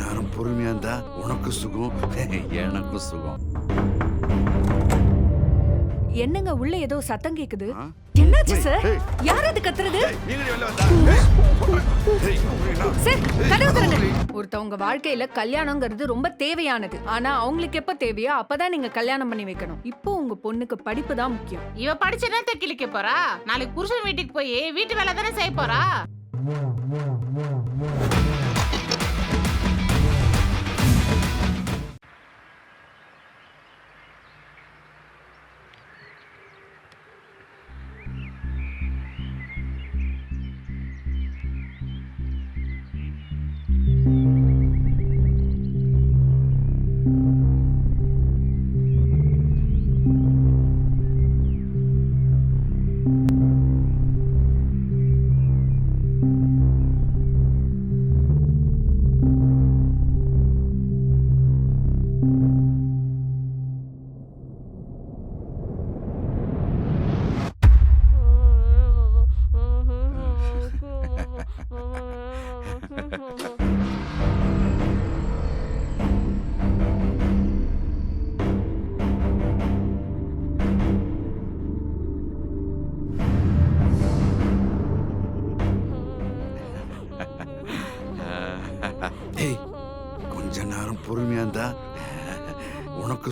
நேரம் பொறுமையா இருந்தா உனக்கு சுகம் எனக்கும் சுகம். என்னங்க உள்ள ஏதோ சத்தம் கேக்குது? என்னாச்சு சார். யார் அது கத்துறது? சார் கதவு திறங்க. ஒருத்தவங்க வாழ்க்கையில கல்யாணங்கிறது ரொம்ப தேவையானது. ஆனா அவங்களுக்கு எப்ப தேவையோ அப்பதான் நீங்க கல்யாணம் பண்ணி வைக்கணும். இப்போ உங்க பொண்ணுக்கு படிப்பு தான் முக்கியம். இவ படிச்சு என்னத்த கிழிக்க போறா. நாளைக்கு புருஷன் வீட்டுக்கு போய் வீட்டு வேலை தானே செய்ய போறா?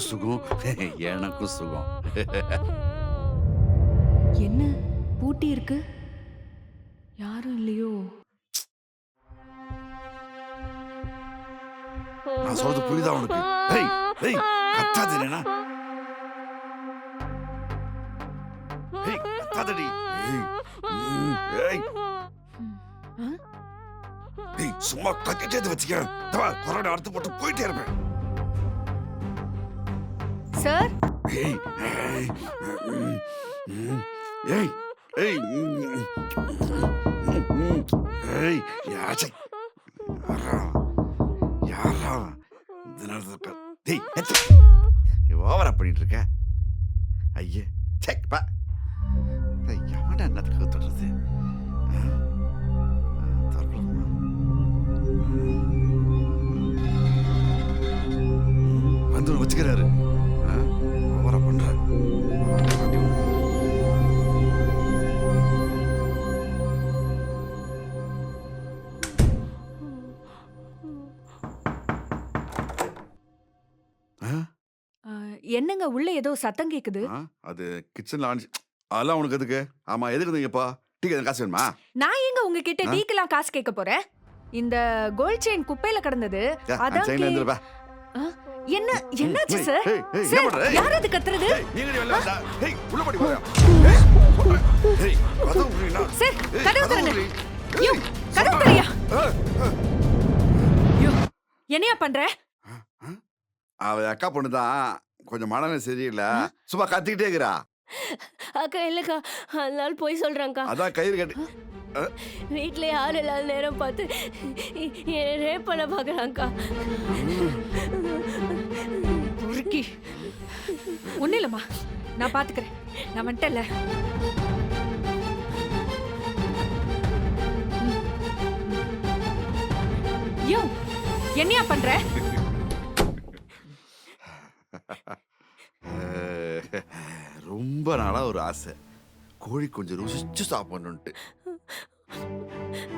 சுகம். எனக்கும் சுகம். என்ன? பூட்டி இருக்கு? யாரும் இல்லையோ? நான் சொல்றது புரியுதா உனக்கு? ஏய் ஏய் கத்தாது இல்லைனா ஏய் கத்தாதடி. ஆ? ஏய் சும்மா கத்திட்டே வச்சுக்க தவா கொரோனா அடுத்து போட்டு போயிட்டே இருப்பேன். சார்? ஏய் ஏய் ம், ம், ஏய் ஏய் ம், யாச்சை? யாரா யாரா இந்த நேரத்துல டேய் ஓவரா பண்ணிட்டு இருக்க. ஐயே செக் பா. டேய் எவன்டா என்னத்துக்கு தொடுறது ஆ? வச்சுக்கிறாரு. என்னங்க உள்ள ஏதோ சத்தம் கேக்குது? ஆ, அது கிச்சன்ல ஆனிச்சு. அதெல்லாம் உனக்கு எதுக்கு? ஆமா எதுக்கு இருந்தீங்கப்பா டீ காசு வேணுமா? நான் எங்க உங்ககிட்ட ஆ? டீக்கெல்லாம் காசு கேட்க போறேன்? இந்த கோல்ட் செயின் குப்பையில கிடந்தது ஏ, அந்த அதான் செயின்ல கே- இருந்துருப்பா. என்ன என்னாச்சு சார்? ஏய், ஏய், என்ன சார் பண்ற? ஏய், யார் அது கத்துறது? ஏய், நீங்க வெளில வந்தா? ஏய் உள்ள படி போயா. ஏய் சொல்றேன். ஏய் கதவு மூடினா சார் ஏய், கதவு ஏய், கதவு சொல்றேன். ஏய், ஏய். என்னையா பண்ற? அவ அக்கா பொண்ணு தான் கொஞ்சம் மனநிலை சரியில்லை. சும்மா கத்திக்கிட்டே இருக்கிறா. அக்கா இல்லக்கா. அதனால போய் சொல்றாங்க்கா அதான் கயிறு கட்டி வீட்ல யாரும் இல்லாத நேரம் பார்த்து ரேப் பண்ண பாக்குறாங்க்கா உருக்கி. ஒண்ணு இல்லம்மா. நான் பாத்துக்கிறேன். நான் வந்துட்டேன்ல. யோ என்னையா பண்ற? ரொம்ப நாளா ஒரு ஆசை. கோழி கொஞ்சம் ருசிச்சு சாப்பிடணுன்ட்டு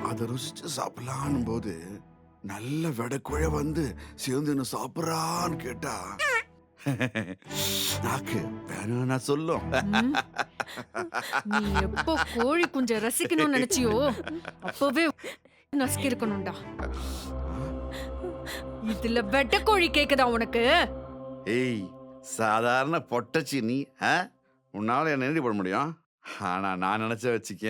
அதை ருசிச்சு சாப்பிடலான்னு போது நல்ல வெடக்குழ வந்து சேர்ந்து சாப்பிட்றான்னு கேட்டா நாக்கு வேணும்னா சொல்லும். நீ எப்போ கோழி குஞ்ச ரசிக்கணும்னு நினைச்சியோ அப்பவே நசுக்கி இருக்கணும்டா இதுல வெட்ட கோழி கேக்குதா உனக்கு? ஏய் சாதாரண பொட்டச்சி நீ ஆ? உன்னால என்ன என்னடி போட முடியும் ஆனா நான் நினைச்ச வச்சுக்க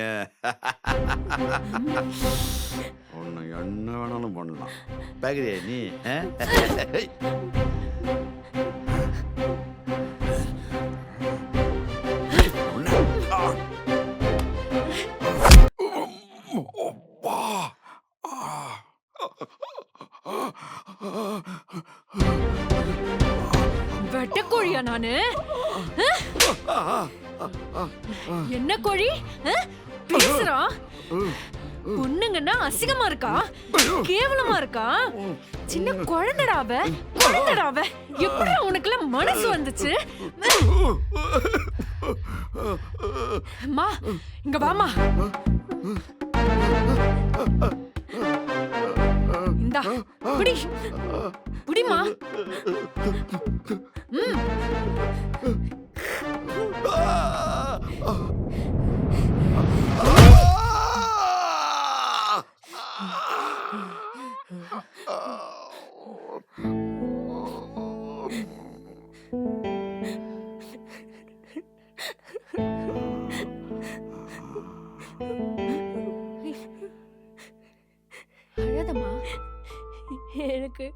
உன்னை என்ன வேணாலும் பண்ணலாம் பாக்குறியா நீ வெட்டக்கோழியா அப்பா. ஆ. நானு என்ன கோழி? ஆ? பேசுறான் பொண்ணுங்கன்னா அசிங்கமா இருக்கா? கேவலமா இருக்கா? சின்ன குழந்தைடா அவ எப்படி உனக்குலாம் மனசு வந்துச்சு? மா இங்க வாமா இந்தா புடி. புடிமா ம். அழாதம்மா. எனக்கு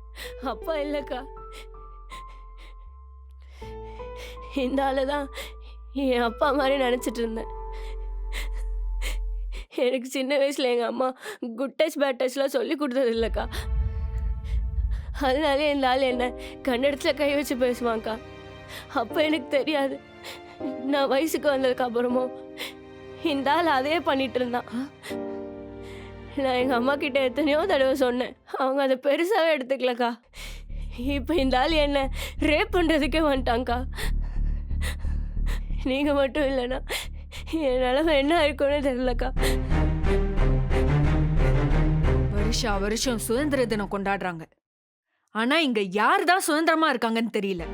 அப்பா இல்லைக்கா. இந்த ஆளு தான் என் அப்பா மாதிரி நினச்சிட்டு இருந்தேன். எனக்கு சின்ன வயசில் எங்கள் அம்மா குட் டச் பேட் டச்லாம் சொல்லி கொடுத்தது இல்லைக்கா. அதனாலே இந்த ஆள் என்ன கன்னடத்தில் கை வச்சு பேசுவாங்க்கா அப்போ எனக்கு தெரியாது. நான் வயசுக்கு வந்ததுக்கு அப்புறமும் இந்த ஆள் அதே பண்ணிட்டு இருந்தான். நான் எங்கள் அம்மா கிட்ட எத்தனையோ தடவை சொன்னேன். அவங்க அதை பெருசாகவே எடுத்துக்கலக்கா. இப்போ இந்த ஆள் என்ன ரேப் பண்ணுறதுக்கே வந்துட்டாங்க்கா நீங்கள் மட்டும் இல்லைன்னா என் நிலமை என்ன ஆயிருக்கும்னு தெரிலக்கா வருஷா வருஷம் சுதந்திர தினம் கொண்டாடுறாங்க. ஆனா இங்க யார் தான் சுதந்திரமா இருக்காங்கன்னு தெரியல.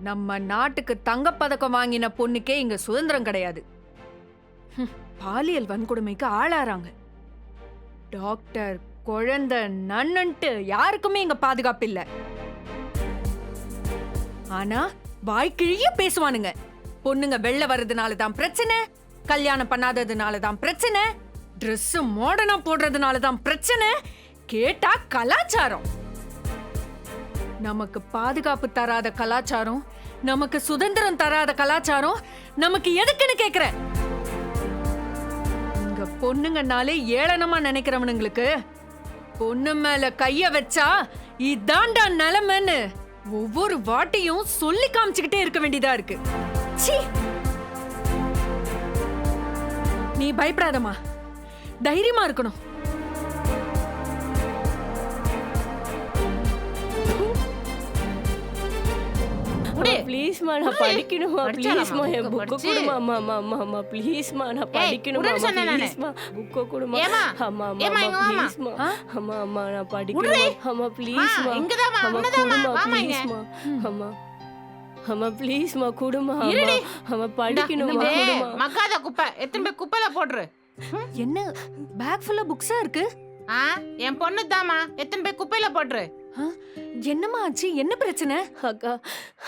நம்ம நாட்டுக்கு தங்கப்பதக்கம் வாங்கின பொண்ணுக்கே இங்க சுதந்திரம் கிடையாது. ஹம், பாலியல் வன்கொடுமைக்கு ஆளாறாங்க. டாக்டர் குழந்தை நன்னன்ட்டு யாருக்குமே இங்க பாதுகாப்பு இல்ல. ஆனா வாய்க்கிழிய பேசுவானுங்க. பொண்ணுங்க வெளில வர்றதுனால தான் பிரச்சனை கல்யாணம் பண்ணாததுனால தான் பிரச்சனை ட்ரெஸ் மாடர்னா போடுறதுனால தான் பிரச்சனை கேட்டா கலாச்சாரம். நமக்கு பாதுகாப்பு தராத கலாச்சாரம் நமக்கு சுதந்திரம் தராத கலாச்சாரம் நமக்கு எதுக்குன்னு கேக்குறேன் இங்க பொண்ணுங்கனாலே ஏளனமா நினைக்கிறவனுங்களுக்கு பொண்ணு மேல கைய வச்சா இதாண்டா நிலைமைன்னு ஒவ்வொரு வாட்டியும் சொல்லி காமிச்சுக்கிட்டே இருக்க வேண்டியதா இருக்கு. ச்சீ நீ பயப்படாதம்மா தைரியமா இருக்கணும். ப்ளீஸ்மா நான் படிக்கணுமா? ப்ளீஸ்மா என் புக்கு? கொடுமா அம்மா அம்மா அம்மா அம்மா ப்ளீஸ்மா நான் படிக்கணுமா. ப்ளீஸ்மா புக்கை கொடுமா? அம்மா அம்மா. ப்ளீஸ்மா? அம்மா அம்மா நான் படிக்கணும் அம்மா ப்ளீஸ்மா அம்மா கொடுமா. ப்ளீஸ்மா அம்மா அம்மா ப்ளீஸ்மா கொடுமா அம்மா. இருடி. அம்மா படிக்கணுமா இது கொடுமா மக்காத குப்பை எத்தனை போய் குப்பையில போட்டுரு? என்ன பேக் ஃபுல்லா புக்ஸா இருக்கு? ஆ என் பொண்ணு தாமா எத்தனை போய் குப்பையில போட்டுரு? என்னம்மா ஆச்சு? என்ன பிரச்சனை? அக்கா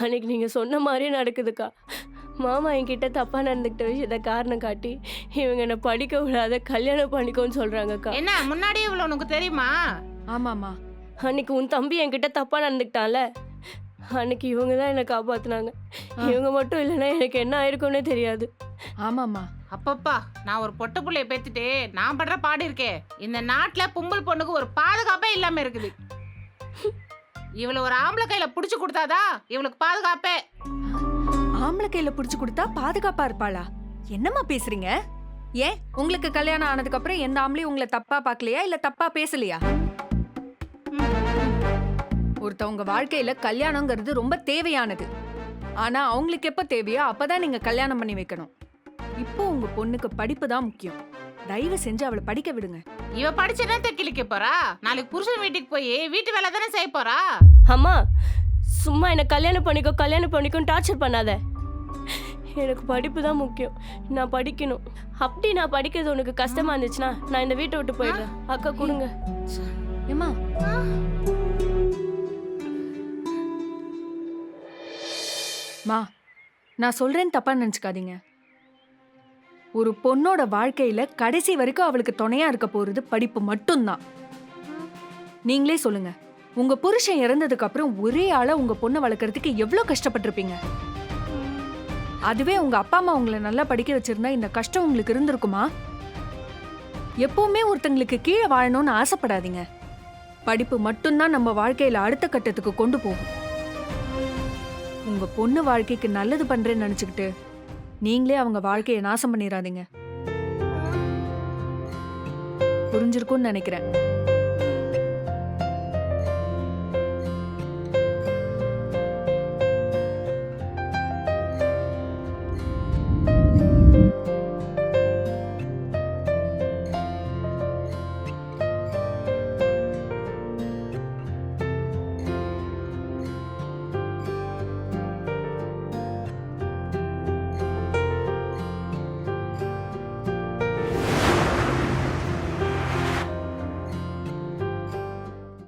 அன்னைக்கு நீங்கள் சொன்ன மாதிரியே நடக்குதுக்கா. மாமா என்கிட்ட தப்பாக நடந்துக்கிட்ட விஷயத்த காரணம் காட்டி இவங்க என்னை படிக்க விடாத கல்யாணம் பண்ணிக்கோன்னு சொல்கிறாங்கக்கா என்ன முன்னாடியே இவ்வளவு உனக்கு தெரியுமா? ஆமாமா அன்னைக்கு உன் தம்பி என்கிட்ட தப்பாக நடந்துக்கிட்டான்ல? அன்னைக்கு இவங்க தான் என்னை காப்பாத்துனாங்க. இவங்க மட்டும் இல்லைன்னா எனக்கு என்ன ஆயிருக்கும்னே தெரியாது. ஆமாமா அப்பப்பா நான் ஒரு பொட்ட புள்ளைய பெத்துட்டு நான் படுற பாடு இருக்கே. இந்த நாட்டுல பொம்பள் பொண்ணுக்கு ஒரு பாதுகாப்பே இல்லாம இருக்குது. இவளை ஒரு ஆம்பளை கையில புடிச்சு கொடுத்தாதா? இவளுக்கு பாதுகாப்பே. ஆம்பளை கையில புடிச்சு கொடுத்தா பாதுகாப்பா இருப்பாளா? என்னம்மா பேசுறீங்க? ஏன்? உங்களுக்கு கல்யாணம் ஆனதுக்கு அப்புறம் எந்த ஆம்பளையும் உங்களை தப்பா பார்க்கலையா? இல்ல தப்பா பேசலையா? ஒருத்தவங்க வாழ்க்கையில கல்யாணங்கிறது ரொம்ப தேவையானது. ஆனா அவங்களுக்கு எப்ப தேவையோ அப்பதான் நீங்க கல்யாணம் பண்ணி வைக்கணும். இப்போ உங்க பொண்ணுக்கு படிப்பு தான் முக்கியம். தயவு செஞ்சு அவளை படிக்க விடுங்க. இவ படிச்சதான் கிழிக்க போறா? நாளைக்கு புருஷன் வீட்டுக்கு போய் வீட்டு வேலை தானே செய்ய போறா? அம்மா சும்மா என்னை கல்யாணம் பண்ணிக்கோ கல்யாணம் பண்ணிக்கோன்னு டார்ச்சர் பண்ணாத. எனக்கு படிப்பு தான் முக்கியம். நான் படிக்கணும். அப்படி நான் படிக்கிறது உனக்கு கஷ்டமா இருந்துச்சுன்னா நான் இந்த வீட்டை விட்டு போயிடுறேன். அக்கா கொடுங்க. ஏமா மா நான் சொல்றேன் தப்பா நினச்சிக்காதீங்க. ஒரு பொண்ணோட வாழ்க்கையில கடைசி வரைக்கும் அவளுக்கு துணையா இருக்க போறது படிப்பு மட்டும்தான். நீங்களே சொல்லுங்க உங்க புருஷன் இறந்ததுக்கு அப்புறம் ஒரே ஆளா உங்க பொண்ணை வளர்க்கறதுக்கு எவ்வளவு கஷ்டப்பட்டிருப்பீங்க? அதுவே உங்க அப்பா அம்மா உங்களை நல்லா படிக்க வச்சிருந்தா இந்த கஷ்டம் உங்களுக்கு இருந்திருக்குமா? எப்பவுமே ஒருத்தங்களுக்கு கீழே வாழணும்னு ஆசைப்படாதீங்க. படிப்பு மட்டும்தான் நம்ம வாழ்க்கையில அடுத்த கட்டத்துக்கு கொண்டு போகும். உங்க பொண்ணு வாழ்க்கைக்கு நல்லது பண்றேன்னு நினைச்சுக்கிட்டு நீங்களே அவங்க வாழ்க்கையை நாசம் பண்ணிடாதீங்க புரிஞ்சிருக்கும்னு நினைக்கிறேன்.